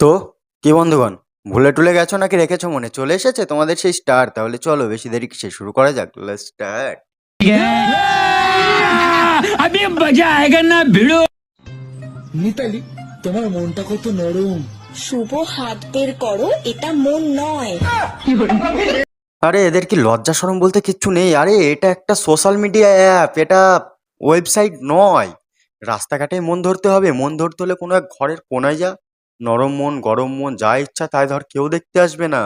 তো কি বন্ধুগণ ভুলে টুলে গেছো নাকি রেখেছো মনে? চলে এসেছে তোমাদের সেই স্টার তাহলে চলো বেশি দেরি কিসে শুরু করা যাক স্টার্ট আমি মজা আয়েগা না ভিড়ো মিতালি তোমার মনটা কত নরম। শুভ হাত বের করো এটা মন নয়। আরে এদের কি লজ্জা শরম বলতে কিচ্ছু নেই? আরে এটা একটা সোশ্যাল মিডিয়া অ্যাপ এটা ওয়েবসাইট নয়। রাস্তাঘাটে মন ধরতে হবে মন ধরতে হলে কোনো এক ঘরের কোনায় যা। নরম মন গরম মন যা ইচ্ছা তাই ধর কেউ দেখতে আসবে না।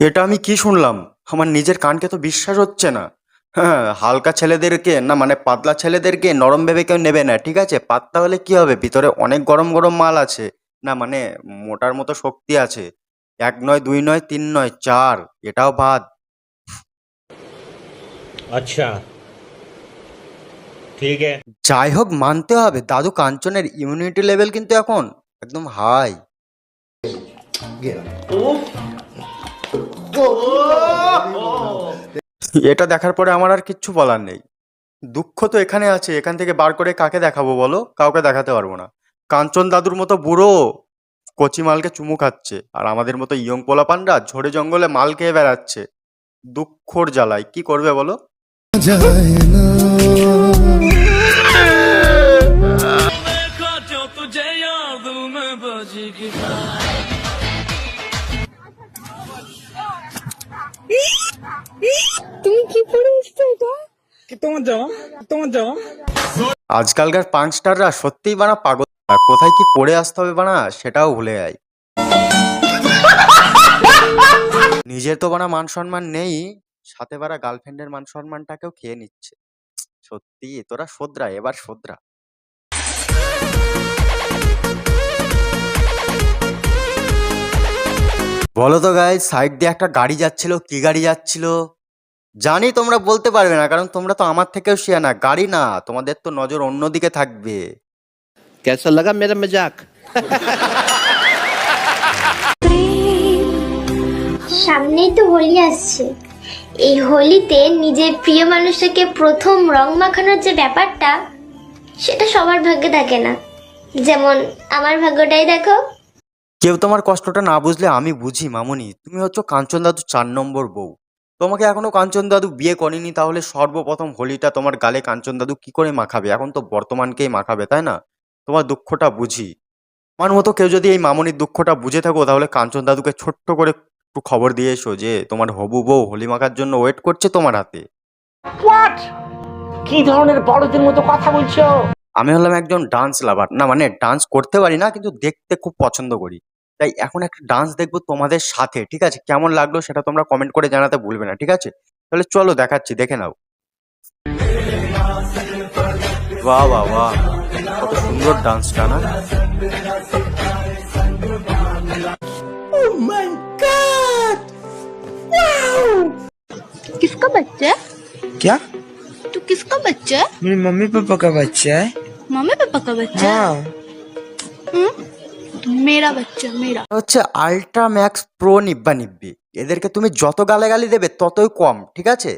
এটা আমি কি শুনলাম? আমার নিজের কানকে তো বিশ্বাস হচ্ছে না। হ্যাঁ হালকা ছেলেদেরকে না মানে পাতলা ছেলেদেরকে নরম ভেবে কেউ নেবে না ঠিক আছে? পাতলা হলে কি হবে? ভিতরে অনেক গরম গরম মাল আছে না মানে মোটার মতো শক্তি আছে। এক নয় দুই নয় তিন নয় চার এটাও বাদ। আচ্ছা। ঠিক আছে। যাই হোক মানতে হবে। দাদু কাঞ্চনের ইমিউনিটি লেভেল কিন্তু এখন একদম হাই এটা দেখার পরে আমার আর কিচ্ছু বলার নেই। দুঃখ তো এখানে আছে, এখান থেকে বার করে কাকে দেখাবো বলো? কাউকে দেখাতে পারব না। কাঞ্চন দাদুর মতো বুড়ো কচি মালকে চুমু খাচ্ছে, আর আমাদের মতো ইয়ং পোলাপানরা ঝোড়ে জঙ্গলে মাল খেয়ে বেড়াচ্ছে। দুঃখর জ্বালায়, কি করবে বলো? আজকালকার পাঁচ স্টাররা সত্যিই বানা পাগল। কোথায় কি পড়ে আসতে হবে বানা সেটাও ভুলে যায়। নিজের তো বানা মান সম্মান নেই সাথে বারা গার্লফ্রেন্ডের মান সম্মানটাকেও খেয়ে নিচ্ছে। সত্যি তোরা শোধরা এবার শোধরা। বলো তো গাই সাইড দিয়ে একটা গাড়ি যাচ্ছিল কি গাড়ি যাচ্ছিল? জানি তোমরা বলতে পারবে না কারণ তোমরা তো আমার থেকেও শিয়া না গাড়ি না তোমাদের তো নজর অন্যদিকে থাকবে। কেসা লাগা মেরা মজাক? সামনেই তো হোলি আসছে। এই হোলিতে নিজের প্রিয় মানুষটাকে প্রথম রং মাখানোর যে ব্যাপারটা সেটা সবার ভাগ্যে থাকে না। যেমন আমার ভাগ্যটাই দেখো কেউ তোমার কষ্টটা না বুঝলে আমি বুঝি মামুনি। তুমি হচ্ছে কাঞ্চন দাদু চার নম্বর বউ। তোমাকে এখনও কাঞ্চন দাদু বিয়ে করেনি তাহলে সর্বপ্রথম হোলিটা তোমার গালে কাঞ্চন দাদু কি করে মাখাবে? এখন তো বর্তমানকেই মাখাবে তাই না? তোমার দুঃখটা বুঝি। আমার মতো কেউ যদি এই মামুনির দুঃখটা বুঝে থাকো তাহলে কাঞ্চন দাদুকে ছোট্ট করে একটু খবর দিয়ে এসো যে তোমার হবু বউ হোলি মাখার জন্য ওয়েট করছে তোমার হাতে। কি ধরনের বড়দের মতো কথা বলছো? আমি হলাম একজন ডান্স লাভার না মানে ডান্স করতে পারি না কিন্তু দেখতে খুব পছন্দ করি। তাই এখন একটা ডান্স দেখবো তোমাদের সাথে ঠিক আছে কেমন লাগলো সেটা তোমরা কমেন্ট করে জানাতে ভুলবে না ঠিক আছে তাহলে চলো দেখাচ্ছি দেখে নাও বাহ বাহ বাহ কত সুন্দর ডান্সটা না किसका बच्चा है क्या तू किसका बच्चा है मेरी मम्मी पापा का बच्चा है मम्मी पापा का बच्चा हाँ মেরা বাচ্চা মেরা হচ্ছে আলট্রা ম্যাক্স প্রো নিব্বা নিব্বি। এদেরকে তুমি যত গালাগালি দেবে ততই কম ঠিক আছে?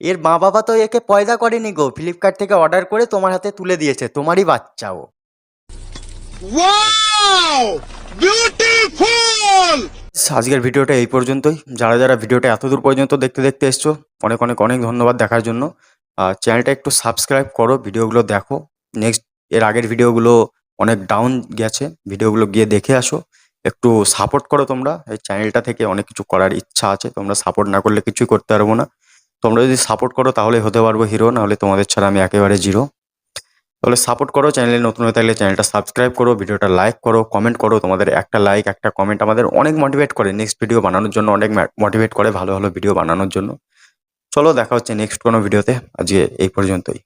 এর মা বাবা তো একে পয়দা করেনি গো। ফ্লিপকার্ট থেকে অর্ডার করে তোমার হাতে তুলে দিয়েছে তোমারই বাচ্চাও বিউটিফুল আজকের ভিডিওটা এই পর্যন্তই। যারা যারা ভিডিওটা এতদূর পর্যন্ত দেখতে দেখতে এসছো অনেক অনেক অনেক ধন্যবাদ দেখার জন্য। আর চ্যানেলটা একটু সাবস্ক্রাইব করো ভিডিওগুলো দেখো। নেক্সট এর আগের ভিডিওগুলো অনেক ডাউন গেছে। ভিডিওগুলো গিয়ে দেখে আসো। একটু সাপোর্ট করো তোমরা। এই চ্যানেলটা থেকে অনেক কিছু করার ইচ্ছা আছে। তোমরা সাপোর্ট না করলে কিছুই করতে পারব না। তোমরা যদি সাপোর্ট করো তাহলে হতে পারব হিরো নাহলে তোমাদের ছাড়া আমি একেবারে জিরো তাহলে সাপোর্ট করো চ্যানেলে নতুন হয়ে থাকলে চ্যানেলটা সাবস্ক্রাইব করো, ভিডিওটা লাইক করো কমেন্ট করো। তোমাদের একটা লাইক একটা কমেন্ট আমাদের অনেক মোটিভেট করে নেক্সট ভিডিও বানানোর জন্য, অনেক মোটিভেট করে ভালো ভালো ভিডিও বানানোর জন্য। চলো দেখা হচ্ছে নেক্সট কোনো ভিডিওতে আজকে এই পর্যন্তই।